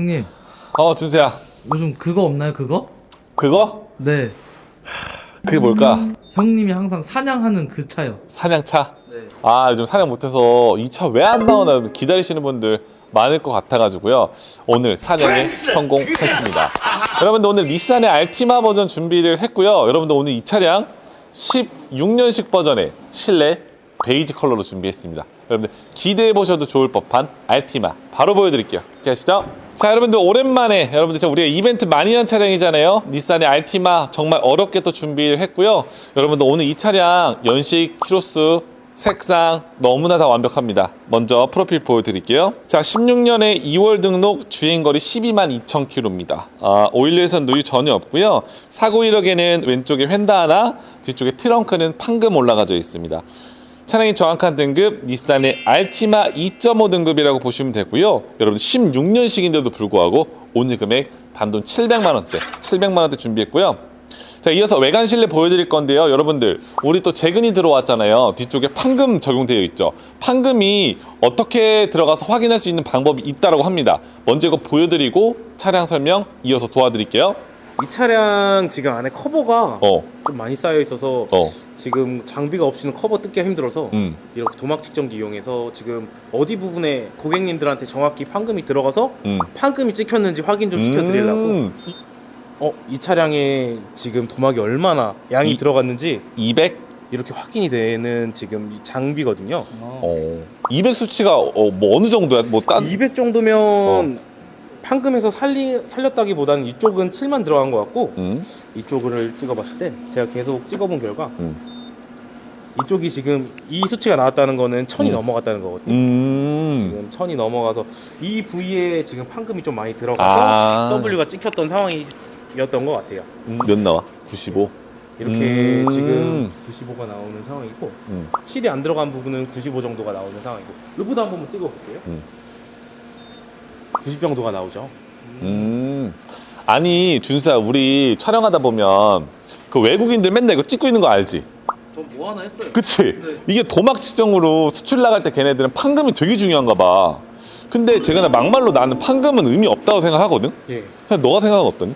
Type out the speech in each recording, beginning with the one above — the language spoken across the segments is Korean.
형님. 어 준수야. 요즘 그거 없나요 그거? 그거? 네. 그게 뭘까? 형님이 항상 사냥하는 그 차요. 사냥차? 네. 아 요즘 사냥 못해서 이 차 왜 안 나오나 기다리시는 분들 많을 것 같아가지고요. 오늘 사냥에 성공했습니다. 여러분들 오늘 닛산의 알티마 버전 준비를 했고요. 여러분들 오늘 이 차량 16년식 버전의 실내 베이지 컬러로 준비했습니다 여러분들 기대해 보셔도 좋을 법한 알티마 바로 보여드릴게요 가시죠 자 여러분들 오랜만에 여러분들 우리가 이벤트 많이 한 차량이잖아요 닛산의 알티마 정말 어렵게 또 준비를 했고요 여러분들 오늘 이 차량 연식 키로수 색상 너무나 다 완벽합니다. 먼저 프로필 보여드릴게요. 자, 16년에 2월 등록 주행거리 12만 2천 킬로입니다. 아, 오일류에선 누유 전혀 없고요. 사고 이력에는 왼쪽에 휀다 하나, 뒤쪽에 트렁크는 판금 올라가져 있습니다. 차량의 정확한 등급 닛산의 알티마 2.5 등급이라고 보시면 되고요. 여러분 16년식인데도 불구하고 오늘 금액 단돈 700만 원대, 700만 원대 준비했고요. 자, 이어서 외관 실내 보여드릴 건데요. 여러분들, 우리 또 재근이 들어왔잖아요. 뒤쪽에 판금 적용되어 있죠. 판금이 어떻게 들어가서 확인할 수 있는 방법이 있다고 합니다. 먼저 이거 보여드리고 차량 설명 이어서 도와드릴게요. 이 차량 지금 안에 커버가 어, 좀 많이 쌓여 있어서 어, 지금 장비가 없이는 커버 뜯기가 힘들어서 음, 이렇게 도막 측정기 이용해서 지금 어디 부분에 고객님들한테 정확히 판금이 들어가서 음. 판금이 찍혔는지 확인 좀 시켜드리려고 음, 어, 이 차량에 지금 도막이 얼마나 양이 이- 들어갔는지 200? 이렇게 확인이 되는 지금 이 장비거든요 어, 200 수치가 어, 뭐 어느 정도야? 뭐 딴? 200 정도면 판금에서 살리, 살렸다기보다는 이쪽은 7만 들어간 것 같고 음, 이쪽을 찍어봤을 때 제가 계속 찍어본 결과 음. 이쪽이 지금 이 수치가 나왔다는 거는 천이 음. 넘어갔다는 거거든요. 음. 지금 천이 넘어가서 이 부위에 지금 판금이 좀 많이 들어가서 아. W가 찍혔던 상황이었던 것 같아요. 몇 나와? 95? 이렇게 음. 지금 95가 나오는 상황이고 음. 7이 안 들어간 부분은 95 정도가 나오는 상황이고 루프도 한번 찍어볼게요. 음. 90 정도가 나오죠. 음. 아니, 준수야, 우리 촬영하다 보면 그 외국인들 맨날 이거 찍고 있는 거 알지? 저 뭐 하나 했어요 그치? 네. 이게 도막 측정으로 수출 나갈 때 걔네들은 판금이 되게 중요한가 봐. 근데 제가 나 막말로 나는 판금은 의미 없다고 생각하거든? 예. 그냥 너가 생각은 어떠니?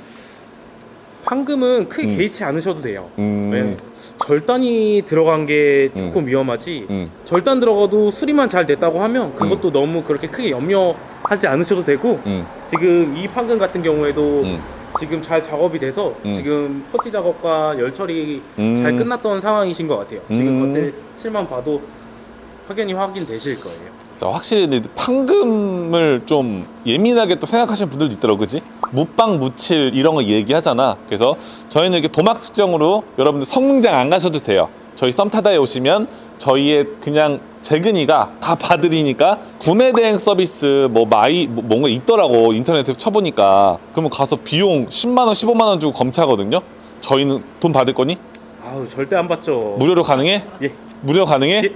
판금은 크게 음. 개의치 않으셔도 돼요. 음. 네. 절단이 들어간 게 조금 위험하지. 음. 절단 들어가도 수리만 잘 됐다고 하면 그것도 너무 그렇게 크게 염려 하지 않으셔도 되고 음. 지금 이 판금 같은 경우에도 음. 지금 잘 작업이 돼서 음. 지금 퍼티 작업과 열 처리 음. 잘 끝났던 상황이신 것 같아요. 지금 음. 겉에 실만 봐도 확연히 확인되실 거예요. 자, 확실히 판금을 좀 예민하게 또 생각하시는 분들도 있더라고, 그지? 무빵, 무칠 이런 거 얘기하잖아. 그래서 저희는 이렇게 도막 측정으로 여러분들 성능장 안 가셔도 돼요. 저희 썸타다에 오시면 저희의 그냥 재근이가 다 봐드리니까 구매 대행 서비스 뭐 마이 뭐 뭔가 있더라고 인터넷에 쳐보니까 그러면 가서 비용 10만 원, 15만 원 주고 검차거든요. 저희는 돈 받을 거니? 아우 절대 안 받죠. 무료로 가능해? 예. 무료 가능해? 예.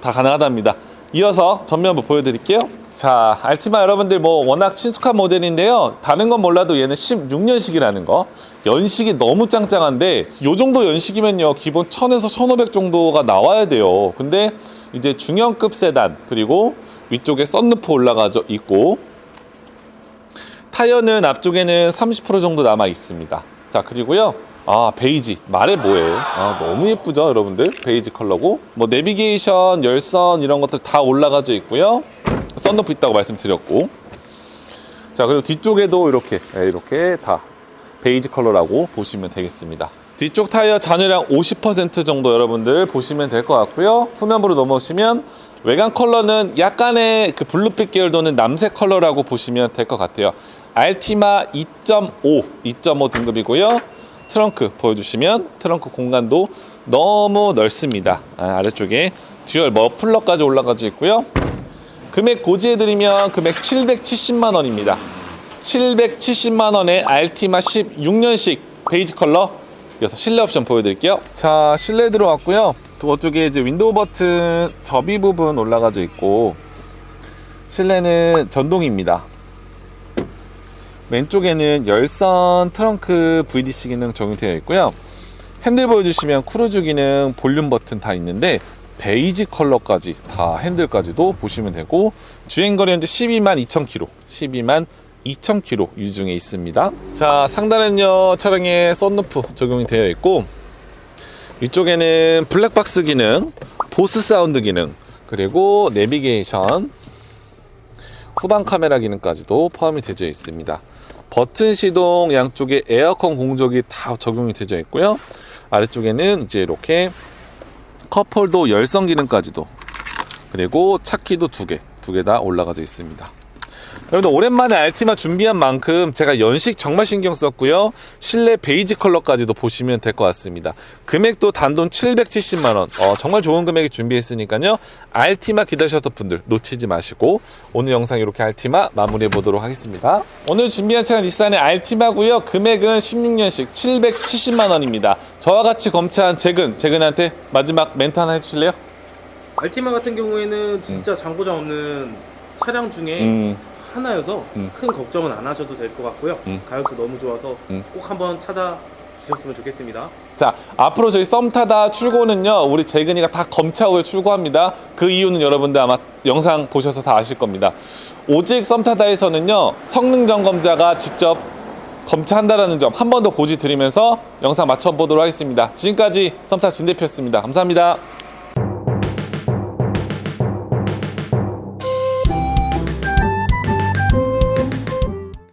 다 가능하답니다. 이어서 전면 한번 보여드릴게요. 자, 알티마 여러분들 뭐 워낙 친숙한 모델인데요. 다른 건 몰라도 얘는 16년식이라는 거. 연식이 너무 짱짱한데 요 정도 연식이면요. 기본 1000에서 1500 정도가 나와야 돼요. 근데 이제 중형급 세단 그리고 위쪽에 썬루프 올라가져 있고 타이어는 앞쪽에는 30% 정도 남아 있습니다. 자, 그리고요. 아, 베이지. 말해 뭐해. 아, 너무 예쁘죠, 여러분들? 베이지 컬러고. 뭐, 내비게이션, 열선, 이런 것들 다 올라가져 있고요. 썬루프 있다고 말씀드렸고. 자, 그리고 뒤쪽에도 이렇게, 네, 이렇게 다 베이지 컬러라고 보시면 되겠습니다. 뒤쪽 타이어 잔유량 50% 정도 여러분들 보시면 될 것 같고요. 후면부로 넘어오시면 외관 컬러는 약간의 그 블루빛 계열 도는 남색 컬러라고 보시면 될 것 같아요. 알티마 2.5, 2.5 등급이고요. 트렁크 보여주시면 트렁크 공간도 너무 넓습니다. 아, 아래쪽에 듀얼 머플러까지 올라가져 있고요. 금액 고지해드리면 금액 770만 원입니다. 770만 원에 알티마 16년식 베이지 컬러 이어서 실내 옵션 보여드릴게요. 자, 실내 들어왔고요. 저쪽에 이제 윈도우 버튼 접이 부분 올라가져 있고 실내는 전동입니다. 왼쪽에는 열선 트렁크 VDC 기능 적용되어 있고요. 핸들 보여주시면 크루즈 기능 볼륨 버튼 다 있는데 베이지 컬러까지 다 핸들까지도 보시면 되고 주행거리 현재 12만 2천 킬로 12만 2,000km 유중에 있습니다. 자, 상단은요, 차량에 썬루프 적용이 되어 있고, 위쪽에는 블랙박스 기능, 보스 사운드 기능, 그리고 내비게이션, 후방 카메라 기능까지도 포함이 되어 있습니다. 버튼 시동 양쪽에 에어컨 공조기 다 적용이 되어 있고요. 아래쪽에는 이제 이렇게 컵홀더 열선 기능까지도 그리고 차키도 두 개, 두 개 다 올라가져 있습니다. 여러분들 오랜만에 알티마 준비한 만큼 제가 연식 정말 신경 썼고요. 실내 베이지 컬러까지도 보시면 될 것 같습니다. 금액도 단돈 770만 원. 어, 정말 좋은 금액에 준비했으니까요. 알티마 기다리셨던 분들 놓치지 마시고 오늘 영상 이렇게 알티마 마무리해 보도록 하겠습니다. 오늘 준비한 차량 닛산의 알티마고요. 금액은 16년식 770만 원입니다. 저와 같이 검차한 재근, 재근한테 마지막 멘트 하나 해주실래요? 알티마 같은 경우에는 진짜 장고장 없는 차량 중에 음, 하나여서 음. 큰 걱정은 안 하셔도 될 것 같고요. 음. 가격도 너무 좋아서 음. 꼭 한번 찾아주셨으면 좋겠습니다. 자, 앞으로 저희 썸 타다 출고는요, 우리 재근이가 다 검차 후에 출고합니다. 그 이유는 여러분들 아마 영상 보셔서 다 아실 겁니다. 오직 썸 타다에서는요, 성능 점검자가 직접 검차한다라는 점 한 번 더 고지 드리면서 영상 마쳐보도록 하겠습니다. 지금까지 썸타 진 대표였습니다. 감사합니다.